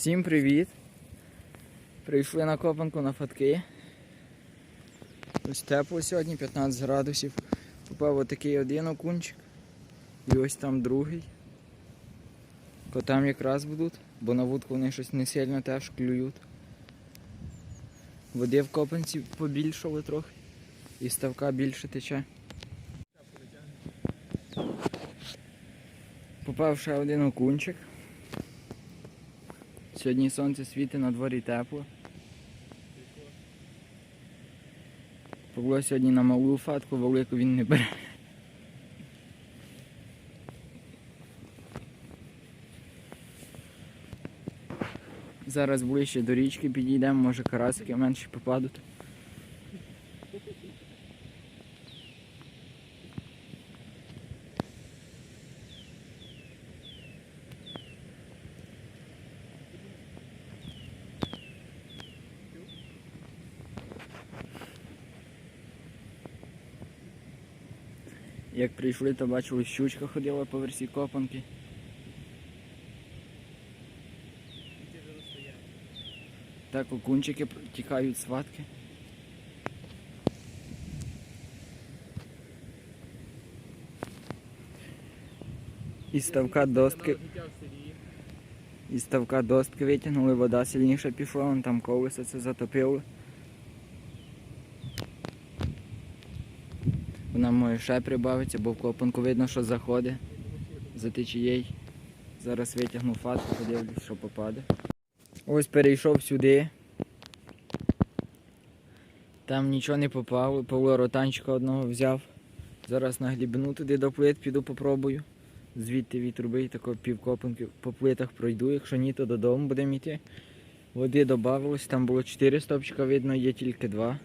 Всім привіт! Прийшли на копанку на фатки. Ось тепло сьогодні, 15 градусів. Попав отакий один окунчик. І ось там другий. Котам якраз будуть, бо на вудку вони щось не сильно теж клюють. Води в копанці побільшало трохи. І ставка більше тече. Попав ще один окунчик. Сьогодні сонце світить на дворі тепло. Павло сьогодні на малу фатку, велику він не бере. Зараз ближче до річки підійдемо, може карасики менше попадуть. Як прийшли, то бачили, щучка ходила по версі копанки. Так, окунчики тікають з ватки. Із ставка достки. Із ставка достки витягнули, вода сильніше пішла, там колесо це затопило. Вона може ще прибавиться, бо в копанку видно, що заходить за течією. Зараз витягну фатку, подивлюсь, що попаде. Ось перейшов сюди. Там нічого не попало, Павло ротанчика одного взяв. Зараз на глибину туди до плит піду попробую. Звідти від труби тако півкопанки по плитах пройду, якщо ні, то додому будемо йти. Води додавалось, там було 4 стопчика, видно, є тільки 2.